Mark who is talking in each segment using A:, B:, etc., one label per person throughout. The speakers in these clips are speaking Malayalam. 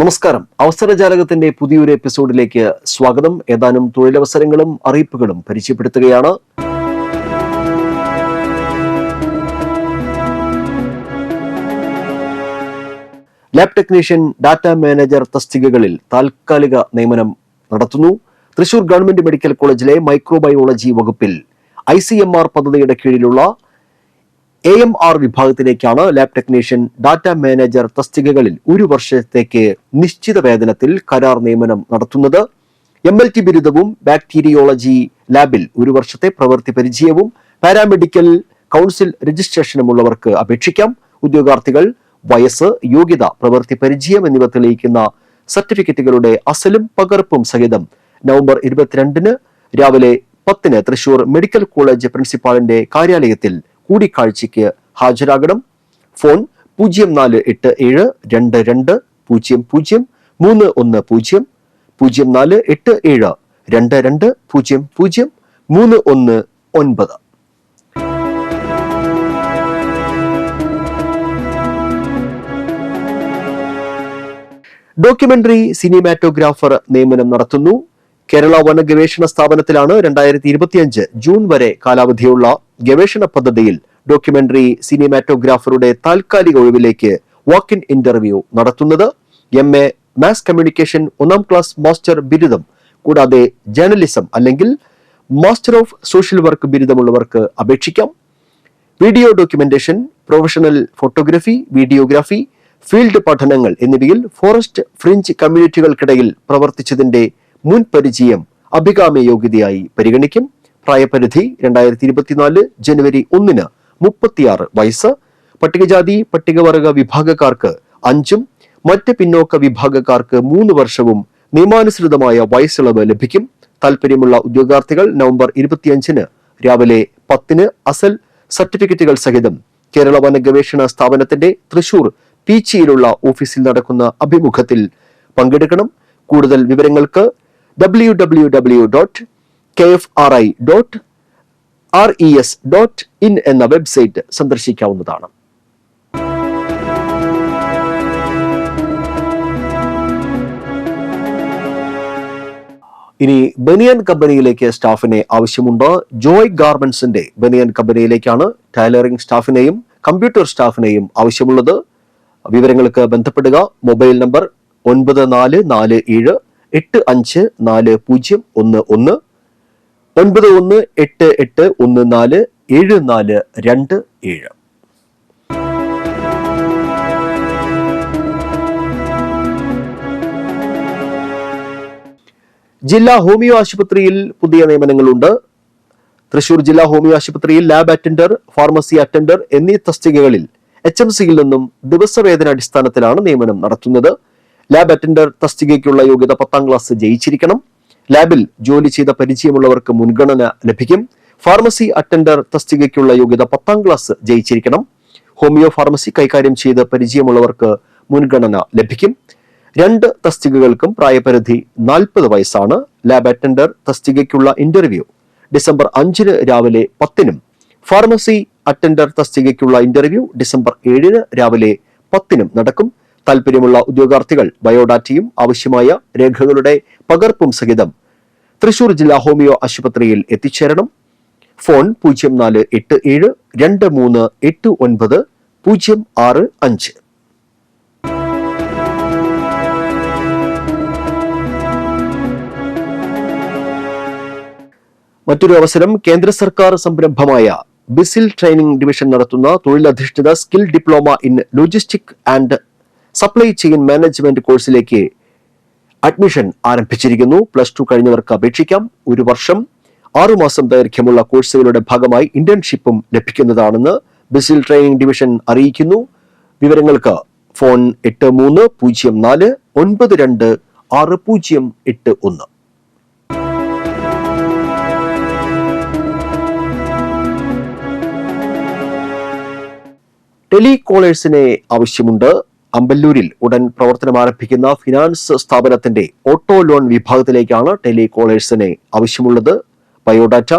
A: നമസ്കാരം. അവസരജാലകത്തിന്റെ പുതിയൊരു എപ്പിസോഡിലേക്ക് സ്വാഗതം. ഏതാനും തൊഴിലവസരങ്ങളും അറിയിപ്പുകളും പരിചയപ്പെടുത്തുകയാണ്. ലാബ് ടെക്നീഷ്യൻ ഡാറ്റ മാനേജർ തസ്തികകളിൽ താൽക്കാലിക നിയമനം നടത്തുന്നു. തൃശൂർ ഗവൺമെന്റ് മെഡിക്കൽ കോളേജിലെ മൈക്രോബയോളജി വകുപ്പിൽ ഐ പദ്ധതിയുടെ കീഴിലുള്ള എ എം ആർ വിഭാഗത്തിലേക്കാണ് ലാബ് ടെക്നീഷ്യൻ ഡാറ്റ മാനേജർ തസ്തികകളിൽ ഒരു വർഷത്തേക്ക് നിശ്ചിത വേതനത്തിൽ കരാർ നിയമനം നടത്തുന്നത്. എം എൽ ടി ബിരുദവും ബാക്ടീരിയോളജി ലാബിൽ ഒരു വർഷത്തെ പ്രവൃത്തി പരിചയവും പാരാമെഡിക്കൽ കൗൺസിൽ രജിസ്ട്രേഷനുമുള്ളവർക്ക് അപേക്ഷിക്കാം. ഉദ്യോഗാർത്ഥികൾ വയസ്സ് യോഗ്യത പ്രവൃത്തി പരിചയം എന്നിവ തെളിയിക്കുന്ന സർട്ടിഫിക്കറ്റുകളുടെ അസലും പകർപ്പും സഹിതം നവംബർ ഇരുപത്തിരണ്ടിന് രാവിലെ പത്തിന് തൃശൂർ മെഡിക്കൽ കോളേജ് പ്രിൻസിപ്പാളിന്റെ കാര്യാലയത്തിൽ കൂടിക്കാഴ്ചയ്ക്ക് ഹാജരാകണം. ഫോൺ പൂജ്യം നാല് എട്ട് ഏഴ് രണ്ട് രണ്ട് പൂജ്യം പൂജ്യം മൂന്ന് ഒന്ന് പൂജ്യം പൂജ്യം നാല് എട്ട് ഏഴ് രണ്ട് രണ്ട് പൂജ്യം പൂജ്യം മൂന്ന് ഒന്ന് ഒൻപത്. ഡോക്യുമെന്ററി സിനിമാറ്റോഗ്രാഫർ നിയമനം നടത്തുന്നു. കേരള വന ഗവേഷണ സ്ഥാപനത്തിലാണ് രണ്ടായിരത്തി ഇരുപത്തിയഞ്ച് ജൂൺ വരെ കാലാവധിയുള്ള ഗവേഷണ പദ്ധതിയിൽ ഡോക്യുമെന്ററി സിനിമാറ്റോഗ്രാഫറുടെ താൽക്കാലിക ഒഴിവിലേക്ക് വാക്ക് ഇൻ ഇന്റർവ്യൂ നടത്തുന്നത്. എം. എ. മാസ് കമ്മ്യൂണിക്കേഷൻ ഒന്നാം ക്ലാസ് മാസ്റ്റർ ബിരുദം കൂടാതെ ജേർണലിസം അല്ലെങ്കിൽ മാസ്റ്റർ ഓഫ് സോഷ്യൽ വർക്ക് ബിരുദമുള്ളവർക്ക് അപേക്ഷിക്കാം. Video documentation professional photography videography field പഠനങ്ങൾ എന്നിവയിൽ ഫോറസ്റ്റ് ഫ്രിഞ്ച് കമ്മ്യൂണിറ്റികൾക്കിടയിൽ പ്രവർത്തിച്ചതിന്റെ മുൻ പരിചയം അഭികാമ്യ യോഗ്യതയായി പരിഗണിക്കും. പ്രായപരിധി രണ്ടായിരത്തി ഇരുപത്തിനാല് ജനുവരി ഒന്നിന് മുപ്പത്തിയാറ് വയസ്സ്. പട്ടികജാതി പട്ടികവർഗ വിഭാഗക്കാർക്ക് അഞ്ചും മറ്റ് പിന്നോക്ക വിഭാഗക്കാർക്ക് മൂന്ന് വർഷവും നിയമാനുസൃതമായ വയസ്സിളവ് ലഭിക്കും. താല്പര്യമുള്ള ഉദ്യോഗാർത്ഥികൾ നവംബർ ഇരുപത്തിയഞ്ചിന് രാവിലെ പത്തിന് അസൽ സർട്ടിഫിക്കറ്റുകൾ സഹിതം കേരള വന ഗവേഷണ സ്ഥാപനത്തിന്റെ തൃശൂർ പീച്ചിയിലുള്ള ഓഫീസിൽ നടക്കുന്ന അഭിമുഖത്തിൽ പങ്കെടുക്കണം. കൂടുതൽ വിവരങ്ങൾക്ക് W W W dot K F R I dot R E S dot in എന്ന വെബ്സൈറ്റ് സന്ദർശിക്കാവുന്നതാണ്. ഇനി ബനിയൻ കമ്പനിയിലേക്ക് സ്റ്റാഫിനെ ആവശ്യമുണ്ട്. ജോയ് ഗാർമെന്റ്സിന്റെ ബനിയൻ കമ്പനിയിലേക്കാണ് ടൈലറിംഗ് സ്റ്റാഫിനെയും കമ്പ്യൂട്ടർ സ്റ്റാഫിനെയും ആവശ്യമുള്ളത്. വിവരങ്ങൾക്ക് ബന്ധപ്പെടുക. മൊബൈൽ നമ്പർ ഒൻപത് നാല് നാല് ഏഴ് എട്ട് അഞ്ച് നാല് പൂജ്യം ഒന്ന് ഒന്ന് ഒൻപത് ഒന്ന് എട്ട് എട്ട് ഒന്ന് നാല് ഏഴ് നാല് രണ്ട് ഏഴ്. ജില്ലാ ഹോമിയോ ആശുപത്രിയിൽ പുതിയ നിയമനങ്ങളുണ്ട്. തൃശൂർ ജില്ലാ ഹോമിയോ ആശുപത്രിയിൽ ലാബ് അറ്റൻഡർ ഫാർമസി അറ്റൻഡർ എന്നീ തസ്തികകളിൽ എച്ച് എം സിയിൽ നിന്നും ദിവസവേതന അടിസ്ഥാനത്തിലാണ് നിയമനം നടത്തുന്നത്. ലാബ് അറ്റൻഡർ തസ്തികയ്ക്കുള്ള യോഗ്യത പത്താം ക്ലാസ് ജയിച്ചിരിക്കണം. ലാബിൽ ജോലി ചെയ്ത പരിചയമുള്ളവർക്ക് മുൻഗണന ലഭിക്കും. ഫാർമസി അറ്റൻഡർ തസ്തികയ്ക്കുള്ള യോഗ്യത പത്താം ക്ലാസ് ജയിച്ചിരിക്കണം. ഹോമിയോ ഫാർമസി കൈകാര്യം ചെയ്ത് പരിചയമുള്ളവർക്ക് മുൻഗണന ലഭിക്കും. രണ്ട് തസ്തികകൾക്കും പ്രായപരിധി നാൽപ്പത് വയസ്സാണ്. ലാബ് അറ്റൻഡർ തസ്തികയ്ക്കുള്ള ഇന്റർവ്യൂ ഡിസംബർ അഞ്ചിന് രാവിലെ പത്തിനും. ഫാർമസി അറ്റൻഡർ തസ്തികയ്ക്കുള്ള ഇന്റർവ്യൂ ഡിസംബർ ഏഴിന് രാവിലെ പത്തിനും നടക്കും. താല്പര്യമുള്ള ഉദ്യോഗാർത്ഥികൾ ബയോഡാറ്റയും ആവശ്യമായ രേഖകളുടെ പകർപ്പും സഹിതം തൃശൂർ ജില്ലാ ഹോമിയോ ആശുപത്രിയിൽ എത്തിച്ചേരണം. ഫോൺ പൂജ്യം നാല് എട്ട് ഏഴ് രണ്ട് മൂന്ന് എട്ട് ഒൻപത് പൂജ്യം ആറ് അഞ്ച്. മറ്റൊരു അവസരം കേന്ദ്ര സർക്കാർ സംരംഭമായ ബിസിൽ ട്രെയിനിംഗ് ഡിവിഷൻ നടത്തുന്ന തൊഴിലധിഷ്ഠിത skill diploma in logistic and supply chain management കോഴ്സിലേക്ക് അഡ്മിഷൻ ആരംഭിച്ചിരിക്കുന്നു. പ്ലസ് ടു കഴിഞ്ഞവർക്ക് അപേക്ഷിക്കാം. ഒരു വർഷം ആറുമാസം ദൈർഘ്യമുള്ള കോഴ്സുകളുടെ ഭാഗമായി ഇന്റേൺഷിപ്പും ലഭിക്കുന്നതാണെന്ന് ബിസിൽ ട്രെയിനിംഗ് ഡിവിഷൻ അറിയിക്കുന്നു. വിവരങ്ങൾക്ക് ഫോൺ എട്ട് മൂന്ന് പൂജ്യം നാല് ഒൻപത് രണ്ട് ആറ് പൂജ്യം എട്ട് ഒന്ന്. ടെലികോളേഴ്സിനെ ആവശ്യമുണ്ട്. അമ്പല്ലൂരിൽ ഉടൻ പ്രവർത്തനം ആരംഭിക്കുന്ന ഫിനാൻസ് സ്ഥാപനത്തിന്റെ ഓട്ടോ ലോൺ വിഭാഗത്തിലേക്കാണ് ടെലി ടെലികോളേഴ്സിനെ ആവശ്യമുള്ളത്. ബയോഡാറ്റ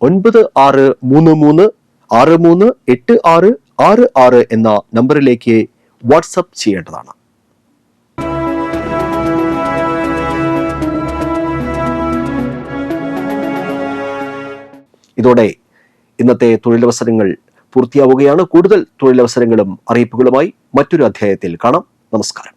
A: ഒൻപത് ആറ് മൂന്ന് മൂന്ന് ആറ് മൂന്ന് എട്ട് ആറ് ആറ് ആറ് എന്ന നമ്പറിലേക്ക് വാട്സപ്പ് ചെയ്യേണ്ടതാണ്. ഇതോടെ ഇന്നത്തെ തൊഴിലവസരങ്ങൾ പൂർത്തിയാവുകയാണ്. കൂടുതൽ തൊഴിലവസരങ്ങളും അറിയിപ്പുകളുമായി മറ്റൊരു അധ്യായത്തിൽ കാണാം. നമസ്കാരം.